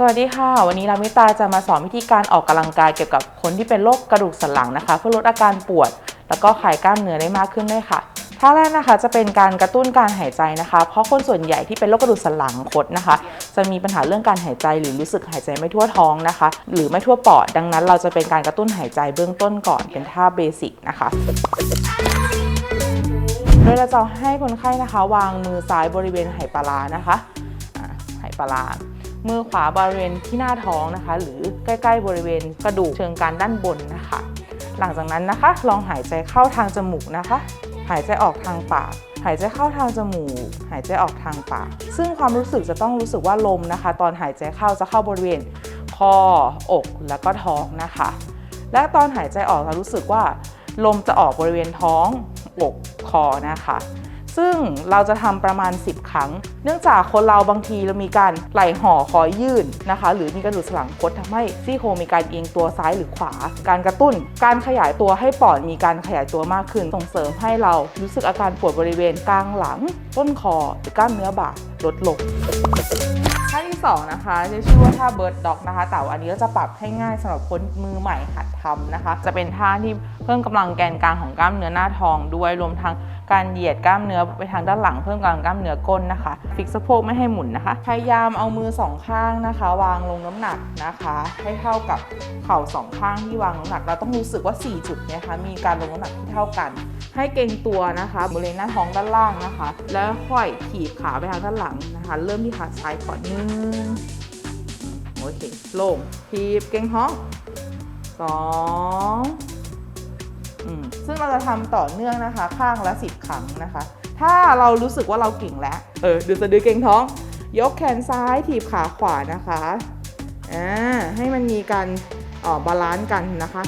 สวัสดีค่ะ วันนี้ลามิตาจะมาสอนวิธีการออกกำลังกายเกี่ยวกับคนที่เป็นโรคกระดูกสันหลังนะคะ เพื่อลดอาการปวด แล้วก็คลายกล้ามเนื้อได้มากขึ้นด้วยค่ะท่าแรกนะคะจะเป็นการกระตุ้นการหายใจนะคะ เพราะคนส่วนใหญ่ที่เป็นโรคกระดูกสันหลังคดนะคะ จะมีปัญหาเรื่องการหายใจหรือรู้สึกหายใจไม่ทั่วท้องนะคะ หรือไม่ทั่วปอด ดังนั้น เราจะเป็นการกระตุ้นหายใจเบื้องต้นก่อนเป็นท่าเบสิกนะคะโดยเราจะให้คนไข้นะคะ วางมือซ้ายบริเวณไหปลานะคะอ่าไหปลาร้า มือขวาบริเวณที่หน้าท้องนะคะ หรือใกล้ ๆ บริเวณกระดูกเชิงกรานด้านบนนะคะ หลังจากนั้นนะคะ ลองหายใจเข้าทางจมูกนะคะ หายใจออกทางปากหายใจเข้าทางจมูก หายใจออกทางปาก ซึ่งความรู้สึกจะต้องรู้สึกว่าลมนะคะ ตอนหายใจเข้าจะเข้าบริเวณคอ อก แล้วก็ท้องนะคะ และตอนหายใจออกเรารู้สึกว่า ลมจะออกบริเวณท้อง อก คอนะคะ ซึ่งเราจะทำประมาณ 10 ครั้ง เนื่องจากคนเราบางทีเรามีการไหล่ห่อคอยยื่นนะคะ หรือมีกระดูกสันหลังคดทำให้ซี่โครงมีการเอียงตัวซ้ายหรือขวา การกระตุ้น การขยายตัวให้ปอดมีการขยายตัวมากขึ้น ส่งเสริมให้เรารู้สึกอาการปวดบริเวณกลางหลัง ต้นคอหรือกล้ามเนื้อบ่าลดลง ท่าที่2นะคะจะชื่อว่าท่าเบิร์ดด็อกนะคะ แต่วันนี้ก็จะปรับให้ง่ายสำหรับคนมือใหม่หัดทำนะคะ จะเป็นท่าที่เพิ่มกำลังแกนกลางของกล้ามเนื้อหน้าท้องด้วยรวมทั้งการเหยียดกล้ามเนื้อไปทางด้านหลังเพิ่มกำลังกล้ามเนื้อก้นนะคะฟิกสะโพกไม่ให้หมุนนะคะ พยายามเอามือสองข้างนะคะ วางลงน้ำหนักนะคะ ให้เท่ากับเข่าสองข้างที่วางน้ำหนัก เราต้องรู้สึกว่า 4 จุดเนี้ยคะมีการลงน้ำหนักที่เท่ากัน ให้เกรงตัวนะคะบริเวณหน้าท้องด้านล่างนะคะ แล้วค่อยถีบขาไปทางด้านหลังนะคะ เริ่มที่ขาซ้ายก่อนหนึ่งโอเคลงถีบเกรงท้องสองอืมซึ่งเราจะทำต่อเนื่องนะคะ ข้างละ10ครั้งนะคะ ถ้าเรารู้สึกว่าเราเก่งแล้ว เออดูสะดือเกรงท้อง ยกแขนซ้ายถีบขาขวานะคะอ่าให้มันมีการเอ่อบาลานซ์กันนะคะ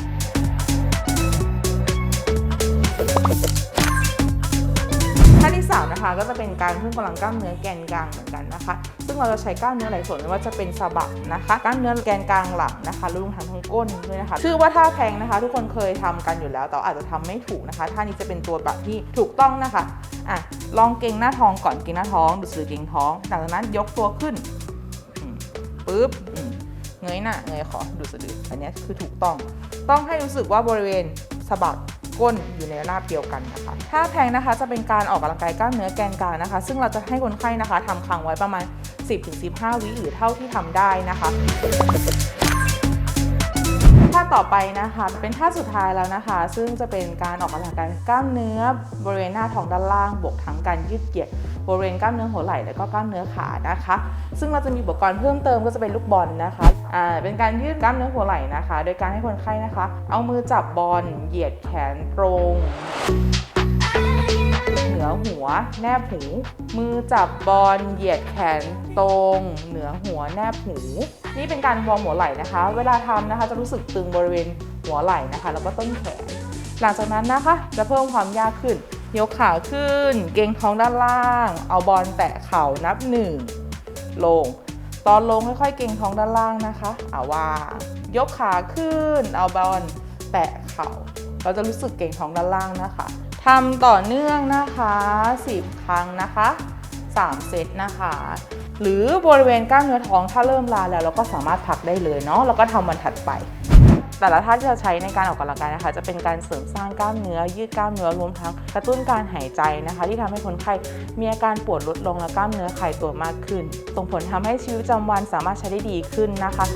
ท่าที่3นะคะก็จะเป็นการเพิ่มกำลังกล้ามเนื้อแกนกลางเหมือนกันนะคะ ซึ่งเราจะใช้กล้ามเนื้อหลายส่วนไม่ว่าจะเป็นสะบักนะคะกล้ามเนื้อแกนกลางหลังนะคะรวมทั้งทั้งก้นด้วยนะคะ ชื่อว่าท่าแพงนะคะ ทุกคนเคยทำกันอยู่แล้ว แต่อาจจะทำไม่ถูกนะคะท่านี้จะเป็นตัวแบบที่ถูกต้องนะคะอะลองเกรงหน้าท้องก่อนเกรงหน้าท้องดูดสือเกงท้องหลังจากนั้นยกตัวขึ้นปึ๊บเงยหน้าเงยขอดูสะดืออันนี้คือถูกต้อง ต้องให้รู้สึกว่าบริเวณสะบัก ก้นอยู่ในระนาบเดียวกันนะคะท่าแพงนะคะจะเป็นการออกกำลังกายกล้ามเนื้อแกนกลางนะคะ ซึ่งเราจะให้คนไข้นะคะทำครั้งไว้ประมาณ 10-15 วิหรือเท่าที่ทำได้นะคะท่าต่อไปนะคะเป็นท่าสุดท้ายแล้วนะคะ ซึ่งจะเป็นการออกกำลังกายกล้ามเนื้อบริเวณหน้าท้องด้านล่างบวกทั้งการยืดเหยียด บริเวณกล้ามเนื้อหัวไหล่และก็กล้ามเนื้อขานะคะ ซึ่งเราจะมีอุปกรณ์เพิ่มเติมก็จะเป็นลูกบอลนะคะอ่าเป็นการยืดกล้ามเนื้อหัวไหล่นะคะ โดยการให้คนไข้นะคะ เอามือจับบอลเหยียดแขนตรงเหนือหัวแนบหู มือจับบอลเหยียดแขนตรง เหนือหัวแนบหู นี่เป็นการวอร์มหัวไหล่นะคะ เวลาทำนะคะจะรู้สึกตึงบริเวณหัวไหล่นะคะ แล้วก็ต้นแขน หลังจากนั้นนะคะจะเพิ่มความยากขึ้น ยกขาขึ้น เกงท้องด้านล่าง เอาบอลแตะเข่านับหนึ่งลง ตอนลงค่อยๆ เกงท้องด้านล่างนะคะเอาวางยกขาขึ้น เอาบอลแตะเข่า เราจะรู้สึกเกงท้องด้านล่างนะคะทำต่อเนื่องนะคะ 10 ครั้งนะคะ 3 เซตนะคะ หรือบริเวณกล้ามเนื้อท้องถ้าเริ่มลาแล้วเราก็สามารถพักได้เลยเนาะแล้วก็ทำวันถัดไป แต่ละท่าที่เราใช้ในการออกกำลังกายนะคะ จะเป็นการเสริมสร้างกล้ามเนื้อ ยืดกล้ามเนื้อรวมทั้งกระตุ้นการหายใจนะคะ ที่ทำให้คนไข้มีอาการปวดลดลงและกล้ามเนื้อคลายตัวมากขึ้นส่งผลทำให้ชีวิตประจำวันสามารถใช้ได้ดีขึ้นนะคะ